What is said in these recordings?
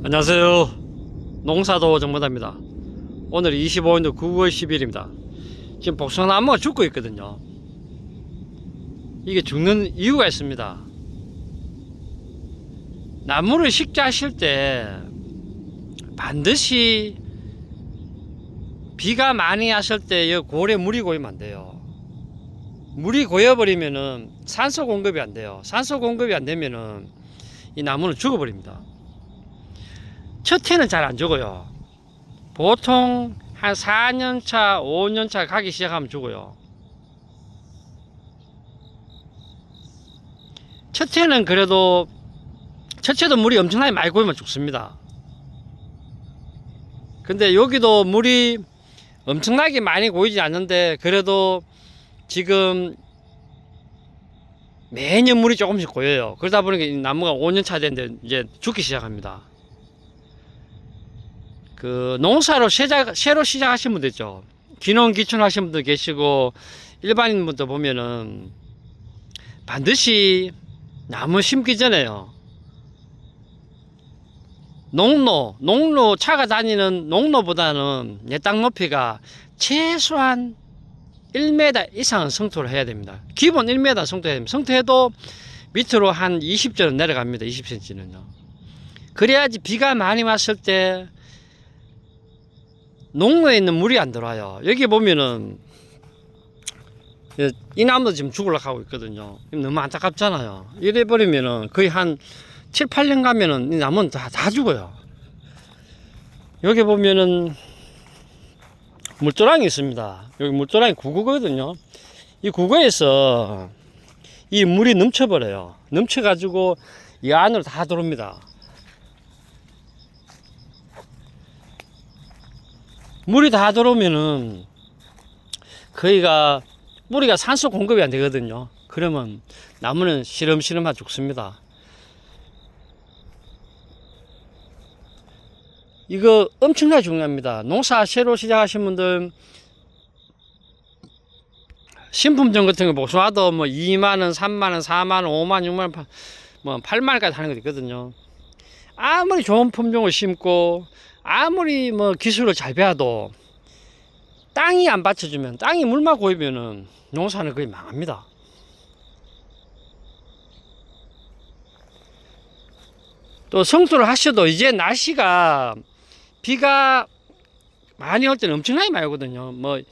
안녕하세요. 농사도 정보다입니다. 오늘 25년도 9월 10일입니다. 지금 복숭아나무가 죽고 있거든요. 이게 죽는 이유가 있습니다. 나무를 식재하실 때 반드시 비가 많이 왔을 때이 고래 물이 고이면 안 돼요. 물이 고여버리면은 산소 공급이 안 돼요. 산소 공급이 안 되면은 이 나무는 죽어버립니다. 첫 해는 잘 안 죽어요. 보통 한 4년 차, 5년 차 가기 시작하면 죽어요. 첫 해는 그래도 첫 해도 물이 엄청나게 많이 고이면 죽습니다. 근데 여기도 물이 엄청나게 많이 고이지 않는데 그래도 지금 매년 물이 조금씩 고여요. 그러다 보니까 이 나무가 5년 차 됐는데 이제 죽기 시작합니다. 그 농사로 시작, 새로 시작하신 분들 있죠. 기농 기촌 하신 분도 계시고 일반인 분도 보면은 반드시 나무 심기 전에요. 농로, 농로 차가 다니는 농로보다는 내 땅 높이가 최소한 1m 이상은 성토를 해야 됩니다. 기본 1m 성토해야 됩니다. 성토해도 밑으로 한 20전은 내려갑니다. 20cm는요. 그래야지 비가 많이 왔을 때 농로에 있는 물이 안 들어와요. 여기 보면은 이 나무도 지금 죽으려고 하고 있거든요. 너무 안타깝잖아요. 이래 버리면은 거의 한 7, 8년 가면은 이 나무는 다, 다 죽어요. 여기 보면은 물조랑이 있습니다. 여기 물조랑이 구구거든요. 이 구구에서 이 물이 넘쳐버려요. 넘쳐가지고 이 안으로 다 들어옵니다. 물이 다 들어오면은 거기가 뿌리가 산소 공급이 안 되거든요. 그러면 나무는 시름시름하 죽습니다. 이거 엄청나게 중요합니다. 농사 새로 시작하신 분들 신품종 같은 거 복숭아도 뭐 2만 원, 3만 원, 4만 원, 5만, 6만 원, 뭐 8만 원까지 하는 거 있거든요. 아무리 좋은 품종을 심고 아무리 뭐 기술을 잘 배워도 땅이 안 받쳐주면 땅이 물만 고이면은 농사는 거의 망합니다. 또 성수를 하셔도 이제 날씨가 비가 많이 올 때는 엄청나게 많이 오거든요. 뭐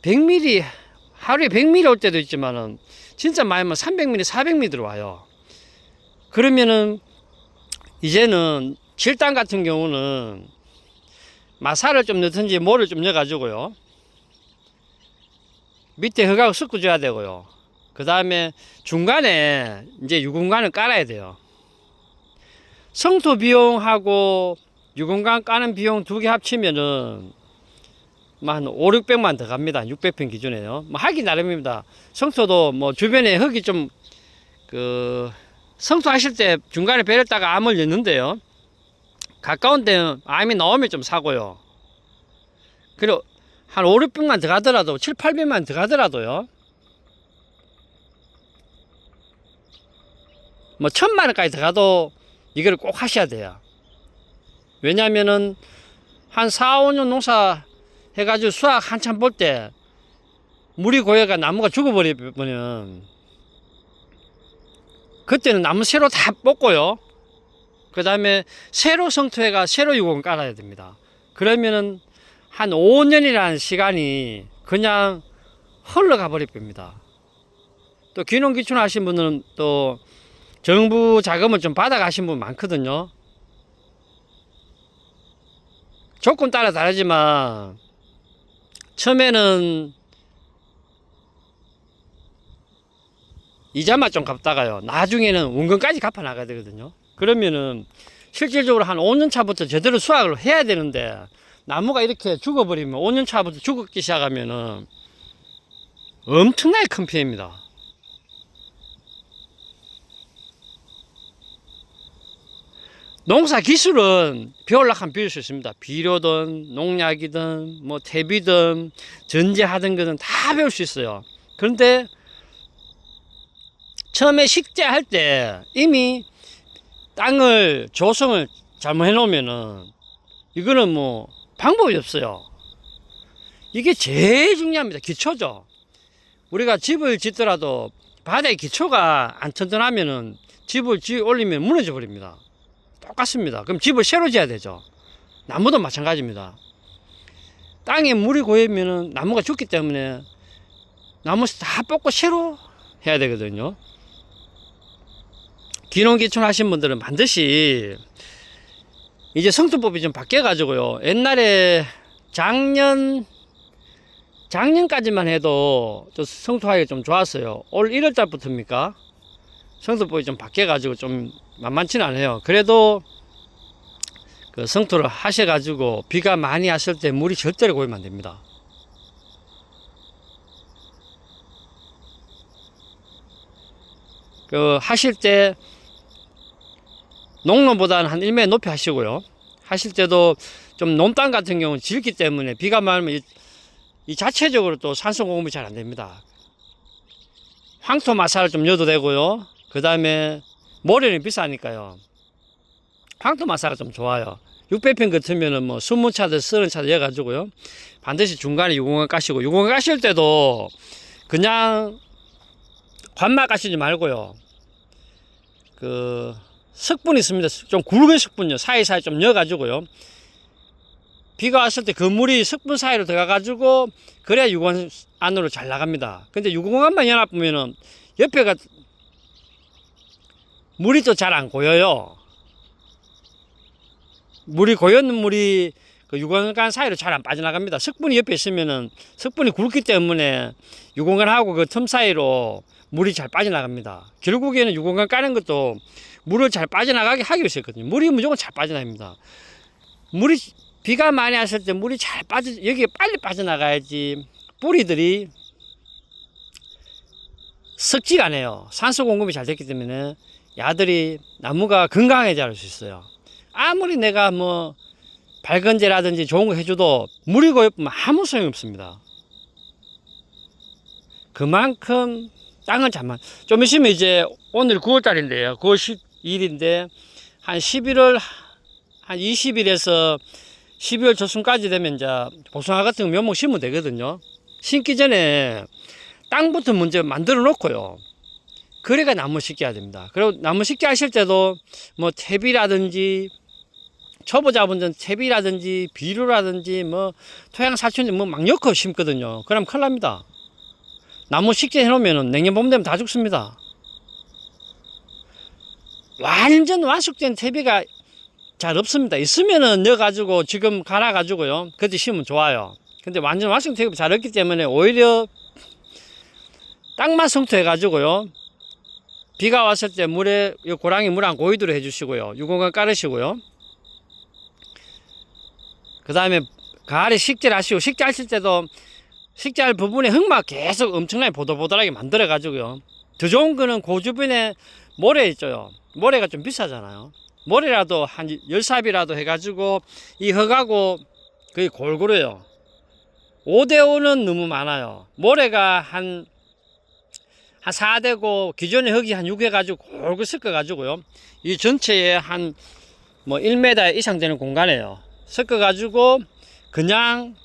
100mm 하루에 100mm 올 때도 있지만은 진짜 많이 오면 300mm, 400mm 들어와요. 그러면은 이제는 질당 같은 경우는 마사를 좀 넣든지 뭐를 좀 넣어가지고요. 밑에 흙하고 섞어줘야 되고요. 그 다음에 중간에 이제 유공간을 깔아야 돼요. 성토 비용하고 유공간 까는 비용 두 개 합치면은 뭐한 5, 600만 더 갑니다. 600평 기준에요. 뭐 하기 나름입니다. 성토도 뭐 주변에 흙이 좀 그 성토 하실 때 중간에 베렸다가 암을 넣는데요. 가까운 데는 암이 나오면 좀 사고요. 그리고 한 5, 600만 더 가더라도 7, 800만 더 가더라도요. 뭐 천만 원까지 더 가도 이걸 꼭 하셔야 돼요. 왜냐면은 한 4, 5년 농사 해가지고 수확 한참 볼 때 물이 고여가 나무가 죽어버리면 그때는 나무 새로 다 뽑고요. 그 다음에 새로 성토해가 새로 유공 깔아야 됩니다. 그러면은 한 5년이라는 시간이 그냥 흘러가 버립니다. 또 귀농귀촌 하신 분은 또 정부 자금을 좀 받아 가신 분 많거든요. 조건 따라 다르지만 처음에는 이자만 좀 갚다가요. 나중에는 원금까지 갚아 나가야 되거든요. 그러면은 실질적으로 한 5년 차부터 제대로 수확을 해야 되는데 나무가 이렇게 죽어버리면 5년 차부터 죽기 시작하면은 엄청나게 큰 피해입니다. 농사 기술은 배우려고 하면 배울 수 있습니다. 비료든 농약이든 뭐 퇴비든 전제하든 거든 다 배울 수 있어요. 그런데 처음에 식재할 때 이미 땅을 조성을 잘못해 놓으면은 이거는 뭐 방법이 없어요. 이게 제일 중요합니다. 기초죠. 우리가 집을 짓더라도 바닥의 기초가 안 튼튼하면은 집을 지어 올리면 무너져 버립니다. 똑같습니다. 그럼 집을 새로 지어야 되죠. 나무도 마찬가지입니다. 땅에 물이 고이면은 나무가 죽기 때문에 나무 다 뽑고 새로 해야 되거든요. 기농 기촌 하신 분들은 반드시 이제 성투법이 좀 바뀌어 가지고요. 옛날에 작년 작년까지만 해도 저 성투하기가 좀 좋았어요. 올 1월 달부터입니까? 성투법이 좀 바뀌어 가지고 좀 만만치는 않아요. 그래도 그 성투를 하셔 가지고 비가 많이 왔을 때 물이 절대로 고이면 안 됩니다. 그 하실 때 농로보다는 한 1m 높이 하시고요. 하실 때도 좀 논땅 같은 경우는 질기 때문에 비가 많으면 이, 이 자체적으로 또 산소 공급이 잘 안 됩니다. 황토 마사를 좀 넣어도 되고요. 그 다음에 모래는 비싸니까요. 황토 마사가 좀 좋아요. 600평 같으면은 뭐 20차든 30차든 여가지고요. 반드시 중간에 유공을 까시고 유공을 까실 때도 그냥 관막 까시지 말고요. 그 석분 있습니다. 좀 굵은 석분요. 사이사이 좀 넣어가지고요. 비가 왔을 때 그 물이 석분 사이로 들어가가지고 그래야 유공 안으로 잘 나갑니다. 근데 유공관만 연합보면은 옆에가 물이 또 잘 안 고여요. 물이 고였는 물이 그 유공관 사이로 잘 안 빠져나갑니다. 석분이 옆에 있으면은 석분이 굵기 때문에 유공관하고 그 틈 사이로 물이 잘 빠져나갑니다. 결국에는 유공관 까는 것도 물을 잘 빠져나가게 하기 위해서 했거든요. 물이 무조건 잘 빠져나갑니다. 물이 비가 많이 왔을 때 물이 잘 빠져 여기에 빨리 빠져나가야지 뿌리들이 썩지가 않아요. 산소 공급이 잘 됐기 때문에 야들이 나무가 건강하게 자랄 수 있어요. 아무리 내가 뭐 발건제라든지 좋은 거 해줘도 물이 고여보면 아무 소용이 없습니다. 그만큼 땅은 잠만 좀 있으면 이제 오늘 9월 달인데요. 9월 12 일인데 한 11월 한 20일에서 12월 초순까지 되면 이제 보송화 같은 거 묘목 심으면 되거든요. 심기 전에 땅부터 먼저 만들어 놓고요. 그래가 나무 심기 해야 됩니다. 그리고 나무 심기 하실 때도 뭐 퇴비라든지 초보자분들은 퇴비라든지 비료라든지 뭐 토양 살충제 뭐막 넣고 심거든요. 그럼 큰일 납니다. 나무 식재 해놓으면 냉년 봄 되면 다 죽습니다. 완전 완숙된 퇴비가 잘 없습니다. 있으면은 넣어가지고 지금 갈아가지고요. 그때 심으면 좋아요. 근데 완전 완숙 퇴비가 잘 없기 때문에 오히려 땅만 성토해가지고요. 비가 왔을 때 물에 이 고랑이 물 안 고이도록 해주시고요. 유공간 깔으시고요. 그 다음에 가을에 식재를 하시고 식재하실 때도 식재할 부분에 흙막 계속 엄청나게 보들보들하게 만들어 가지고요. 더 좋은 거는 그 주변에 모래 있죠. 모래가 좀 비싸잖아요. 모래라도 한 열삽이라도 해가지고 이 흙하고 거의 골고루요. 5대5는 너무 많아요. 모래가 한, 한 4대고 기존의 흙이 한 6 해가지고 골고루 섞어가지고요. 이 전체에 한 뭐 1m 이상 되는 공간에요. 섞어가지고 그냥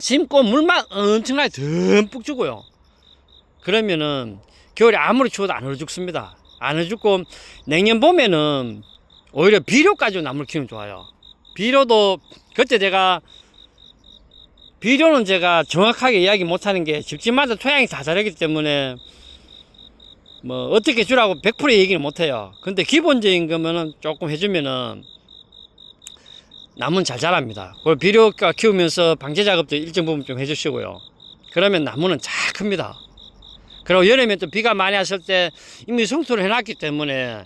심고 물만 엄청나게 듬뿍 주고요. 그러면은 겨울에 아무리 추워도 안 얼어 죽습니다. 안 죽고 냉년 봄에는 오히려 비료까지 나무를 키우면 좋아요. 비료도 그때 제가 비료는 제가 정확하게 이야기 못하는 게 집집마다 토양이 다 다르기 때문에 뭐 어떻게 주라고 100% 얘기는 못해요. 근데 기본적인 거면은 조금 해주면은 나무는 잘 자랍니다. 그리고 비료가 키우면서 방제 작업도 일정 부분 좀 해주시고요. 그러면 나무는 잘 큽니다. 그리고 여름에 또 비가 많이 왔을 때 이미 성토를 해놨기 때문에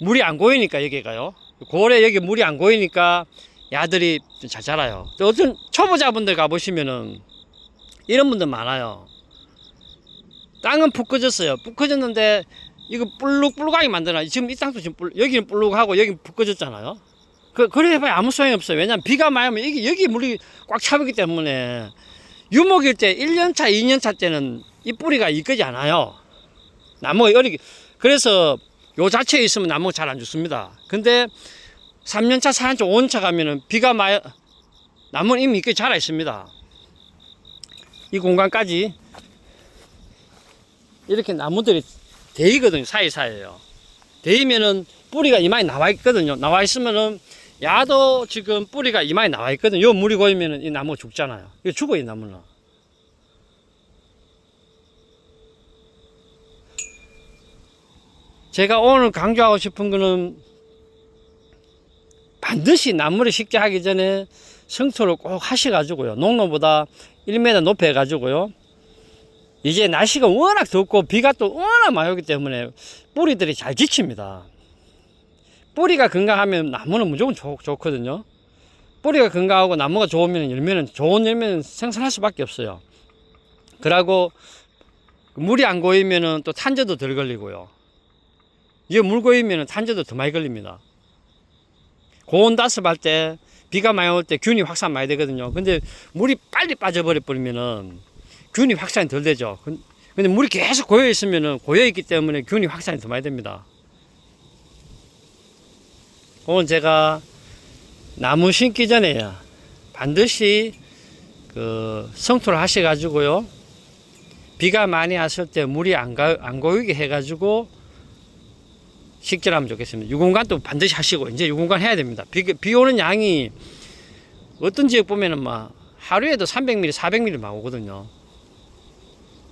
물이 안 고이니까 여기가요. 고래 여기 물이 안 고이니까 야들이 잘 자라요. 또 어떤 초보자분들 가보시면은 이런 분들 많아요. 땅은 푹 꺼졌어요. 푹 꺼졌는데 이거 불룩불룩하게 만들어. 지금 이 땅도 지금 불, 여기는 불룩하고 여기는 푹 꺼졌잖아요. 그, 그래 봐야 아무 소용이 없어요. 왜냐면 비가 많이 오면 여기, 여기 물이 꽉 차기 때문에 유목일 때 1년차, 2년차 때는 이 뿌리가 이끄지 않아요. 나무가 어리기. 그래서 요 자체에 있으면 나무가 잘 안 죽습니다. 근데 3년차, 4년차, 5년차 가면은 비가 많이, 나무는 이미 이렇게 자라 있습니다. 이 공간까지 이렇게 나무들이 데이거든요. 사이사이에요. 데이면은 뿌리가 이마에 나와 있거든요. 나와 있으면은 야도 지금 뿌리가 이마에 나와 있거든요. 요 물이 고이면은 이 나무가 죽잖아요. 이거 죽어, 이 나무는. 제가 오늘 강조하고 싶은 거는 반드시 나무를 심게 하기 전에 성토를 꼭 하셔가지고요. 농로보다 1m 높여 가지고요. 이제 날씨가 워낙 덥고 비가 또 워낙 많이 오기 때문에 뿌리들이 잘 지칩니다. 뿌리가 건강하면 나무는 무조건 좋, 좋거든요. 뿌리가 건강하고 나무가 좋으면 열매는 좋은 열매는 생산할 수밖에 없어요. 그러고 물이 안 고이면은 또 탄저도 덜 걸리고요. 이게 물 고이면은 탄저도 더 많이 걸립니다. 고온 다습할 때 비가 많이 올 때 균이 확산 많이 되거든요. 근데 물이 빨리 빠져버려 버리면은 균이 확산이 덜 되죠. 근- 근데 물이 계속 고여 있으면은 고여 있기 때문에 균이 확산이 더 많이 됩니다. 오늘 제가 나무 심기 전에 반드시 그 성토를 하셔가지고요. 비가 많이 왔을 때 물이 안, 가, 안 고이게 해가지고 식절하면 좋겠습니다. 유공관도 반드시 하시고 이제 유공관 해야 됩니다. 비, 비 오는 양이 어떤 지역 보면은 막 하루에도 300mm, 400mm 막 오거든요.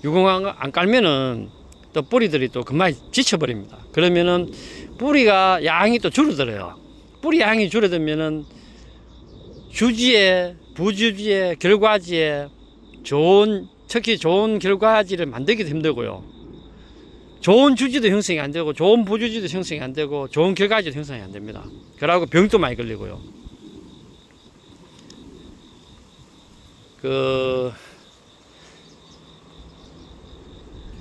유공관 안 깔면은 또 뿌리들이 또 금방 지쳐버립니다. 그러면은 뿌리가 양이 또 줄어들어요. 뿌리 양이 줄어들면은 주지에 부주지에 결과지에 좋은 특히 좋은 결과지를 만들기도 힘들고요. 좋은 주지도 형성이 안 되고 좋은 부주지도 형성이 안 되고 좋은 결과지도 형성이 안 됩니다. 그러고 병도 많이 걸리고요. 그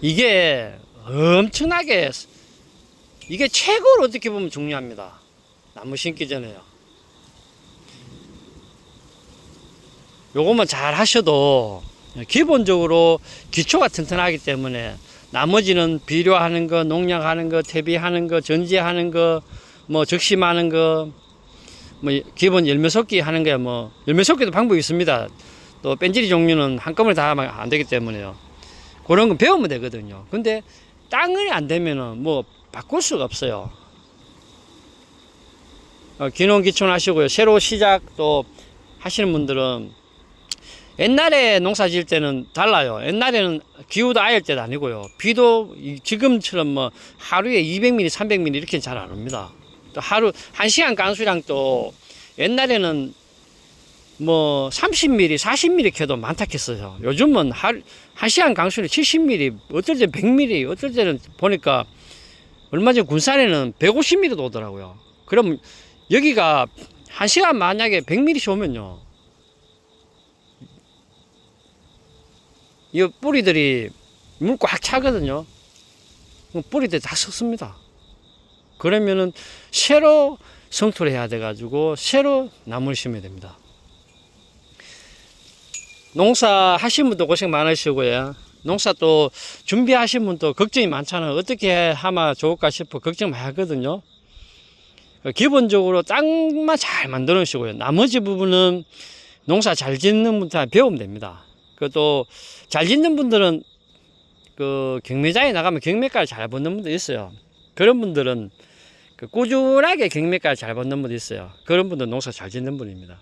이게 엄청나게 이게 최고로 어떻게 보면 중요합니다. 나무 심기 전에요. 요것만 잘 하셔도 기본적으로 기초가 튼튼하기 때문에 나머지는 비료하는 거, 농약하는 거, 퇴비하는 거, 전지하는 거, 뭐 적심하는 거, 뭐 기본 열매 섞기 하는 거야 뭐 열매 섞기도 방법이 있습니다. 또 뺀질이 종류는 한꺼번에 다 하면 안 되기 때문에요. 그런 건 배우면 되거든요. 근데 땅이 안 되면은 뭐 바꿀 수가 없어요. 어, 기농 기촌 하시고요. 새로 시작 또 하시는 분들은 옛날에 농사 지을 때는 달라요. 옛날에는 기후도 아일 때도 아니고요. 비도 이- 지금처럼 뭐 하루에 200mm, 300mm 이렇게 잘 안 옵니다. 또 하루 한 시간 강수량 또 옛날에는 뭐 30mm, 40mm 캐도 많다 했어요. 요즘은 한, 한 시간 강수량 70mm, 어떨 때 100mm, 어떨 때는 보니까 얼마 전 군산에는 150mm도 오더라고요. 그럼 여기가 한 시간 만약에 100mm씩 오면요. 이 뿌리들이 물 꽉 차거든요. 그럼 뿌리들이 다 썩습니다. 그러면은 새로 성토를 해야 돼가지고 새로 나무를 심어야 됩니다. 농사 하신 분도 고생 많으시고요. 농사 또 준비하신 분도 걱정이 많잖아요. 어떻게 하면 좋을까 싶어 걱정 많이 하거든요. 기본적으로 땅만 잘 만들어 놓으시고요. 나머지 부분은 농사 잘 짓는 분한테 배우면 됩니다. 그또 잘 짓는 분들은 그 경매장에 나가면 경매가를 잘 받는 분도 있어요. 그런 분들은 그 꾸준하게 경매가를 잘 받는 분도 있어요. 그런 분들 농사 잘 짓는 분입니다.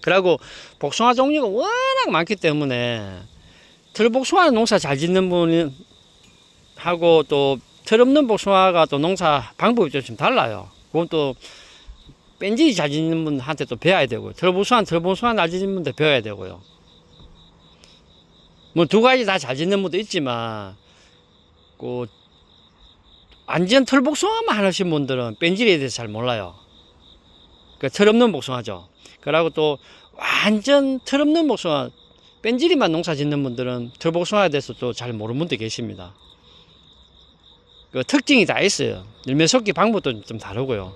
그리고 복숭아 종류가 워낙 많기 때문에 틀복숭아 농사 잘 짓는 분 하고 또 틀없는 복숭아가 또 농사 방법이 좀 달라요. 그건 또 뺀질이 잘 짓는 분한테 또 배워야 되고요. 틀복숭아 틀복숭아 잘 짓는 분한테 배워야 되고요. 뭐 두 가지 다 잘 짓는 분도 있지만 그 완전 털복숭아만 하신 분들은 뺀질에 대해서 잘 몰라요. 그 털없는 복숭아죠. 그리고 또 완전 털없는 복숭아 뺀질이만 농사 짓는 분들은 털복숭아에 대해서 또 잘 모르는 분도 계십니다. 그 특징이 다 있어요. 열매 섞기 방법도 좀 다르고요.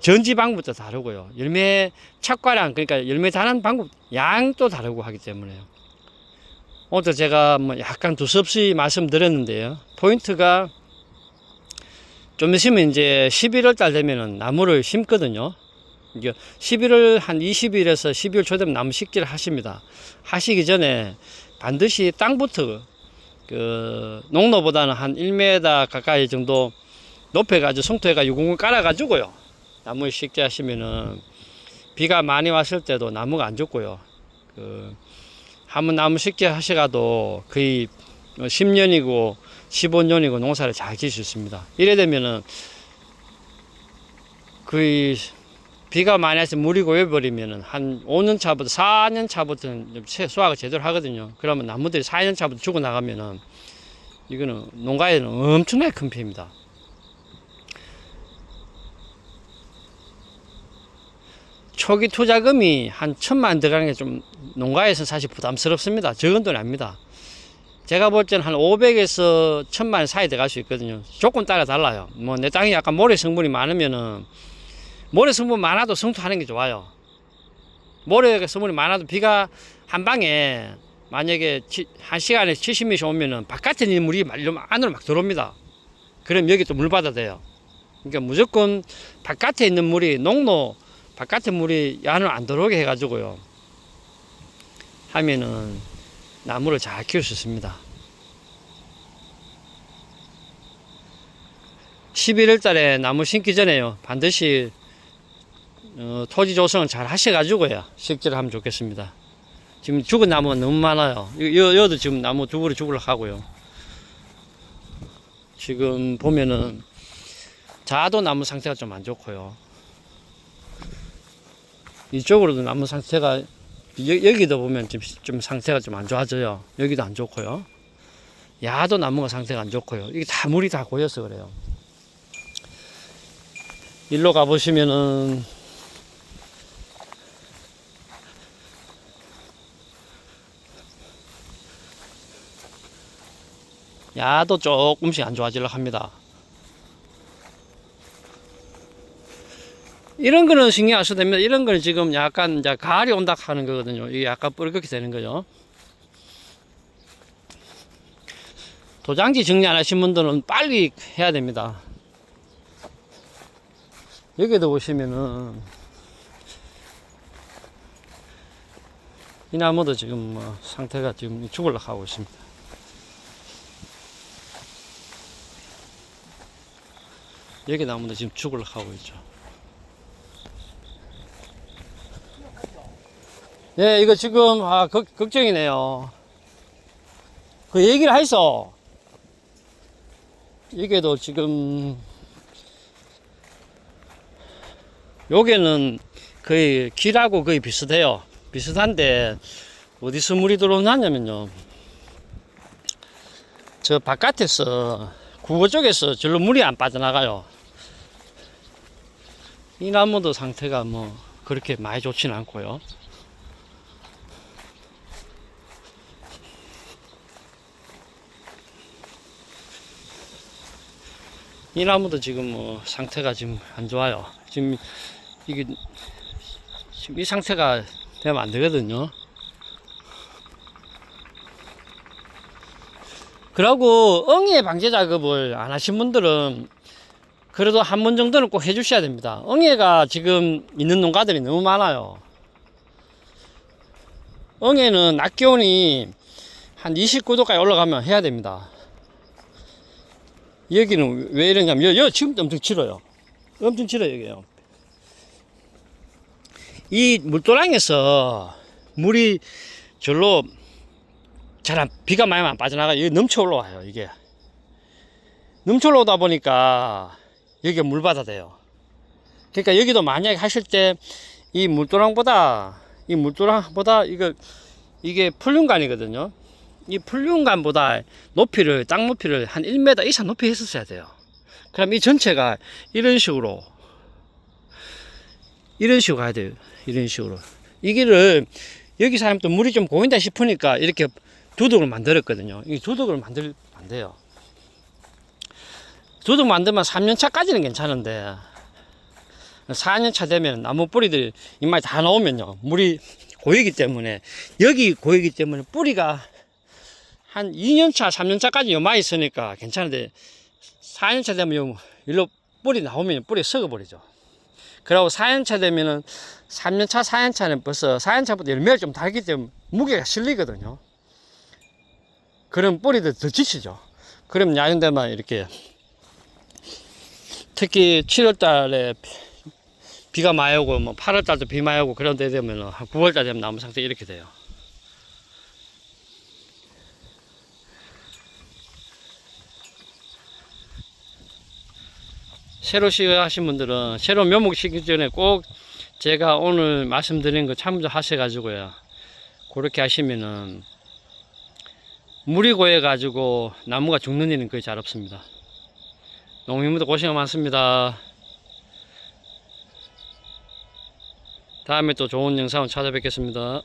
전지 방법도 다르고요. 열매 착과량 그러니까 열매 다는 방법 양도 다르고 하기 때문에요. 오늘 제가 뭐 약간 두섭시 말씀드렸는데요. 포인트가 좀 있으면 이제 11월 달 되면은 나무를 심거든요. 이게 11월 한 20일에서 12월 초 되면 나무 식기를 하십니다. 하시기 전에 반드시 땅부터 그 농로보다는 한 1m 가까이 정도 높여가지고 송토에가 유공을 깔아가지고요. 나무 식재 하시면은 비가 많이 왔을 때도 나무가 안 죽고요. 그 한번 나무 식재 하시가도 거의 10년이고 15년이고 농사를 잘 지을 수 있습니다. 이래 되면은 거의 비가 많이 와서 물이 고여버리면은 한 5년 차부터 4년 차부터는 수확을 제대로 하거든요. 그러면 나무들이 4년 차부터 죽어 나가면은 이거는 농가에는 엄청나게 큰 피해입니다. 초기 투자금이 한 천만 원 들어가는 게 좀 농가에서 사실 부담스럽습니다. 적은 돈이 아닙니다. 제가 볼 때는 한 500에서 1000만 원 사이 들어갈 수 있거든요. 조건 따라 달라요. 뭐 내 땅이 약간 모래 성분이 많으면은 모래 성분 많아도 성투하는 게 좋아요. 모래 성분이 많아도 비가 한 방에 만약에 치- 한 시간에 70ml 오면은 바깥에 있는 물이 안으로 막 들어옵니다. 그럼 여기 또물 받아야 돼요. 그러니까 무조건 바깥에 있는 물이 농로 바깥에 물이 안으로 안 들어오게 해가지고요. 하면은 나무를 잘 키울 수 있습니다. 11월 달에 나무 심기 전에요. 반드시 어, 토지 조성을 잘 하셔가지고요. 식재를 하면 좋겠습니다. 지금 죽은 나무가 너무 많아요. 여, 여- 여도 지금 나무 두 그루 죽으려 하고요. 지금 보면은 자도 나무 상태가 좀 안 좋고요. 이쪽으로도 나무 상태가 여, 여기도 보면 좀, 좀 상태가 좀 안 좋아져요. 여기도 안 좋고요. 야도 나무가 상태가 안 좋고요. 이게 다 물이 다 고여서 그래요. 일로 가보시면은 야도 조금씩 안 좋아지려 합니다. 이런 거는 신경 안 써도 됩니다. 이런 거는 지금 약간 이제 가을이 온다 하는 거거든요. 이게 약간 뻘겋게 되는 거죠. 도장지 정리 안 하신 분들은 빨리 해야 됩니다. 여기도 보시면은 이 나무도 지금 뭐 상태가 지금 죽을라 하고 있습니다. 여기 나무도 지금 죽을라 하고 있죠. 예, 이거 지금, 아, 걱, 걱정이네요. 그 얘기를 했어. 이게도 지금, 요게는 거의 길하고 거의 비슷해요. 비슷한데, 어디서 물이 들어오냐면요. 저 바깥에서, 구거 쪽에서 절로 물이 안 빠져나가요. 이 나무도 상태가 뭐, 그렇게 많이 좋지는 않고요. 이 나무도 지금 뭐 상태가 지금 안 좋아요. 지금 이게 지금 이 상태가 되면 안 되거든요. 그러고 엉이의 방제 작업을 안 하신 분들은 그래도 한 번 정도는 꼭 해주셔야 됩니다. 엉이가 지금 있는 농가들이 너무 많아요. 엉이는 낮 기온이 한 29도까지 올라가면 해야 됩니다. 여기는 왜 이러냐면 여, 여 지금도 엄청 길어요. 엄청 길어요 여기요. 이 물도랑에서 물이 절로 잘 안, 비가 많이 안 빠져나가 여기 넘쳐 올라와요 이게. 넘쳐 올라오다 보니까 여기가 물바다 돼요. 그러니까 여기도 만약에 하실 때 이 물도랑보다 이 물도랑보다 이거 이게 풀륜관이거든요. 이 풀륜관보다 높이를 땅 높이를 한 1m 이상 높이 했었어야 돼요. 그럼 이 전체가 이런 식으로 이런 식으로 가야 돼요. 이런 식으로 이 길을 여기 사람도 물이 좀 고인다 싶으니까 이렇게 두둑을 만들었거든요. 이 두둑을 만들면 안 돼요. 두둑 만들면 3년 차까지는 괜찮은데 4년 차 되면 나무 뿌리들이 이마에 다 나오면요 물이 고이기 때문에 여기 고이기 때문에 뿌리가 한 2년 차, 3년 차까지 요마 있으니까 괜찮은데 4년 차 되면 요, 일로 뿌리 나오면 뿌리 썩어버리죠. 그리고 4년차 되면은 3년차, 4년차는 벌써 4년차부터 열매가 좀 달기 때문에 무게가 실리거든요. 그럼 뿌리도 더 지치죠. 그럼 야영대만 이렇게 특히 7월 달에 비가 많이 오고 뭐 8월 달도 비 많이 오고 그런 데 되면은 한 9월 달 되면 나무 상태 이렇게 돼요. 새로 시작하신 분들은 새로 묘목 시기 전에 꼭 제가 오늘 말씀드린 거 참조 하셔 가지고요. 그렇게 하시면은 물이 고여 가지고 나무가 죽는 일은 거의 잘 없습니다. 농민분들 고생 많습니다. 다음에 또 좋은 영상을 찾아뵙겠습니다.